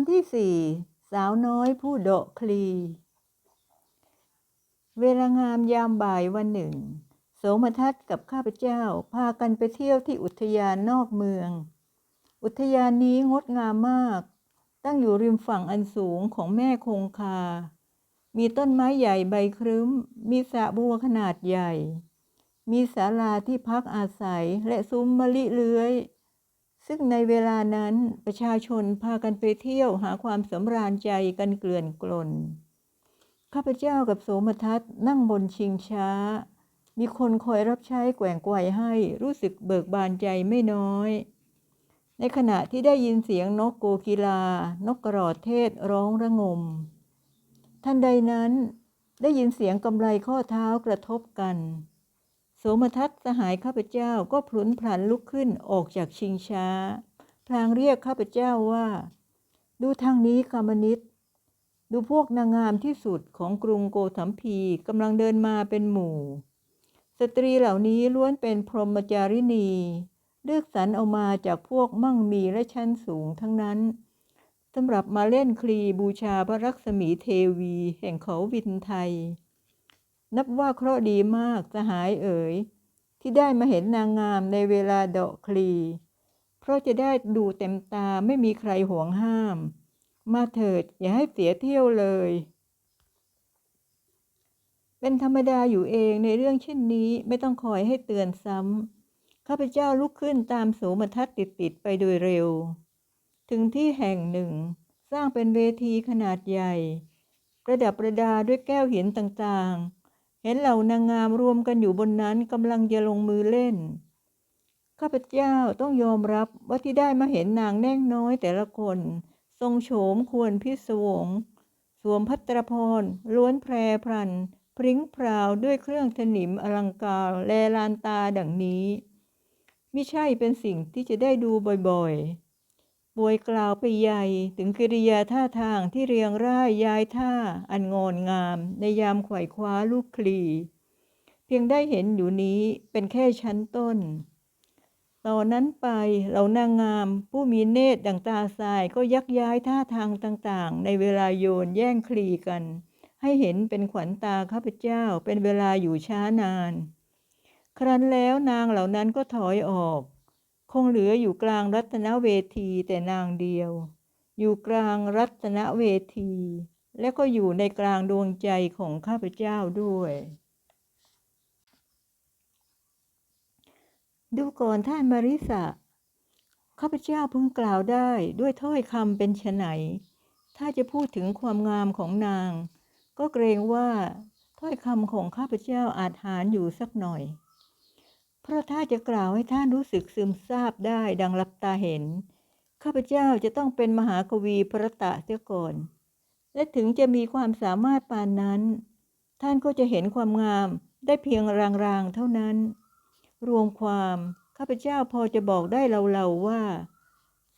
อนที่สี่สาวน้อยผู้โดะคลี เวลางามยามบ่ายวันหนึ่ง โสมทัศน์กับข้าพเจ้าพากันไปเที่ยวที่อุทยานนอกเมือง อุทยานนี้งดงามมาก ตั้งอยู่ริมฝั่งอันสูงของแม่คงคา มีต้นไม้ใหญ่ใบครึ้ม มีสระบัวขนาดใหญ่ มีศาลาที่พักอาศัยและซุ้มมะลิเลื้อย ซึ่งในเวลานั้นประชาชนพากันไปเที่ยวหาความสำราญใจกันเกลื่อนกลน ข้าพเจ้ากับโสมทัศนั่งบนชิงช้า มีคนคอยรับใช้แกว่งไกวให้รู้สึกเบิกบานใจไม่น้อย ในขณะที่ได้ยินเสียงนกโกกีลา นกกระรอดเทศร้องระงมทันใดนั้นได้ยินเสียงกำไลข้อเท้ากระทบกัน โสมทัศน์สหายข้าพเจ้าก็พลุนพลันลุกขึ้นออกจากชิงช้า พลางเรียกข้าพเจ้าว่า ดูทางนี้กามนิตดูพวกนางงามที่สุดของกรุงโกสัมพีกำลังเดินมาเป็นหมู่ สตรีเหล่านี้ล้วนเป็นพรหมจารินี เลือกสรรเอามาจากพวกมั่งมีและชั้นสูงทั้งนั้นสำหรับมาเล่นคลีบูชาพระรักษมีเทวีแห่งเขาวินไทย นับว่าเคราะห์ดีมากสหายเอ๋ย ที่ได้มาเห็นนางงามในเวลาเดาะคลี เพราะจะได้ดูเต็มตาไม่มีใครห่วงห้าม มาเถิดอย่าให้เสียเที่ยวเลย เป็นธรรมดาอยู่เองในเรื่องเช่นนี้ไม่ต้องคอยให้เตือนซ้ำข้าพเจ้าลุกขึ้นตามโสมทัศน์ติดๆไปโดยเร็ว ถึงที่แห่งหนึ่ง สร้างเป็นเวทีขนาดใหญ่ ประดับประดาด้วยแก้วหินต่างๆ เห็นเหล่านางงามรวมกันอยู่บนนั้นกำลังจะลงมือเล่น ข้าพเจ้าต้องยอมรับว่าที่ได้มาเห็นนางแน่งน้อยแต่ละคน ทรงโฉมควรพิศวง สวมพัตรพรล้วนแพรพรัน พริ้งพราวด้วยเครื่องถนิมอลังการแลลานตาดังนี้ ไม่ใช่เป็นสิ่งที่จะได้ดูบ่อยๆ บวยกล่าวไปใหญ่ถึงกิริยาท่าทางที่เรียงร่ายย้ายท่าอันงอนงาม ในยามไขว่คว้าลูกคลี เพียงได้เห็นอยู่นี้เป็นแค่ชั้นต้น ตอนนั้นไปเหล่านางงาม ผู้มีเนตรดังตาทรายก็ยักย้ายท่าทางต่างๆ ในเวลาโยนแย่งคลีกัน ให้เห็นเป็นขวัญตาข้าพเจ้าเป็นเวลาอยู่ช้านาน ครั้นแล้วนางเหล่านั้นก็ถอยออก คงเหลืออยู่กลางรัตนเวทีแต่นางเดียว อยู่กลางรัตนเวที และก็อยู่ในกลางดวงใจของข้าพเจ้าด้วย ดูก่อนท่านมาริสะข้าพเจ้าพิ่งกล่าวได้ด้วยถ้อยคำเป็นไฉนถ้าจะพูดถึงความงามของนาง ก็เกรงว่าถ้อยคำของข้าพเจ้าอาจหารอยู่สักหน่อย พราะถ้าจะกล่าวให้ท่านรู้สึกซึมซาบได้ดังรับตาเห็น ข้าพเจ้าจะต้องเป็นมหากวีพระตะเสียก่อน และถึงจะมีความสามารถปานนั้น ท่านก็จะเห็นความงามได้เพียงรางๆเท่านั้น รวมความข้าพเจ้าพอจะบอกได้เล่าๆว่า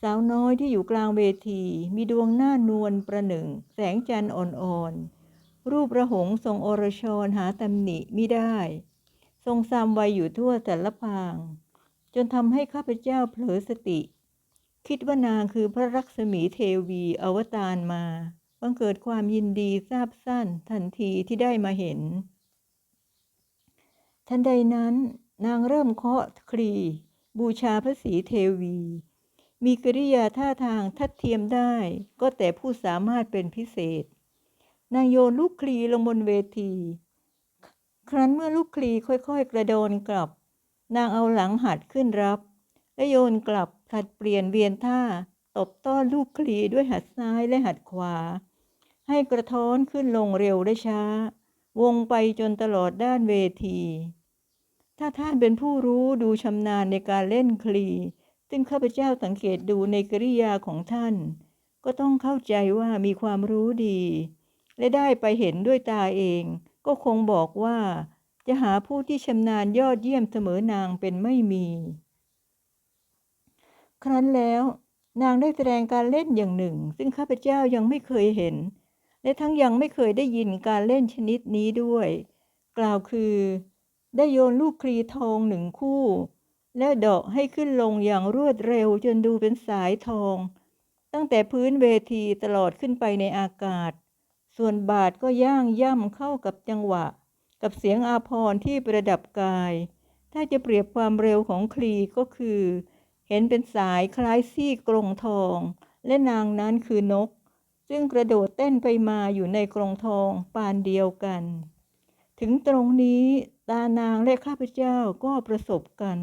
สาวน้อยที่อยู่กลางเวที มีดวงหน้านวลประหนึ่ง แสงจันทร์อ่อนๆรูประหงทรงอรชรหาตำหนิไมิได้ ทรงซามไวอยู่ทั่วแต่ละพาง จนทำให้ข้าพเจ้าเผลอสติ คิดว่านางคือพระรักษมีเทวีอวตารมา บังเกิดความยินดีทราบสั้นทันทีที่ได้มาเห็น ทันใดนั้นนางเริ่มเคาะคลีบูชาพระศรีเทวี มีกริยาท่าทางทัดเทียมได้ ก็แต่ผู้สามารถเป็นพิเศษ นางโยนลูกคลีลงบนเวที ครั้นเมื่อลูกคลีค่อยๆ กระโดนกลับ นางเอาหลังหัดขึ้นรับ และโยนกลับถัดเปลี่ยนเวียนท่า ตบต้อนลูกคลีด้วยหัดซ้ายและหัดขวา ให้กระท้อนขึ้นลงเร็วและช้า วงไปจนตลอดด้านเวที ถ้าท่านเป็นผู้รู้ดูชำนาญในการเล่นคลี ซึ่งข้าพเจ้าสังเกตดูในกริยาของท่าน ก็ต้องเข้าใจว่ามีความรู้ดี และได้ไปเห็นด้วยตาเอง ก็คงบอกว่า จะหาผู้ที่ชำนาญยอดเยี่ยมเสมอนางเป็นไม่มี ครั้นแล้วนางได้แสดงการเล่นอย่างหนึ่ง ซึ่งข้าพเจ้ายังไม่เคยเห็น และทั้งยังไม่เคยได้ยินการเล่นชนิดนี้ด้วย กล่าวคือ ได้โยนลูกคลีทองหนึ่งคู่ และเดาะให้ขึ้นลงอย่างรวดเร็วจนดูเป็นสายทอง ตั้งตั้งแต่พื้นเวทีตลอดขึ้นไปในอากาศ ส่วนบาทก็ย่างย่ำเข้ากับจังหวะ กับเสียงอาพรที่ประดับกาย ถ้าจะเปรียบความเร็วของคลีก็คือ เห็นเป็นสายคล้ายซี่กรงทอง และนางนั้นคือนก ซึ่งกระโดดเต้นไปมาอยู่ในกรงทองปานเดียวกัน ถึงตรงนี้ตานางและข้าพเจ้าก็ประสบกัน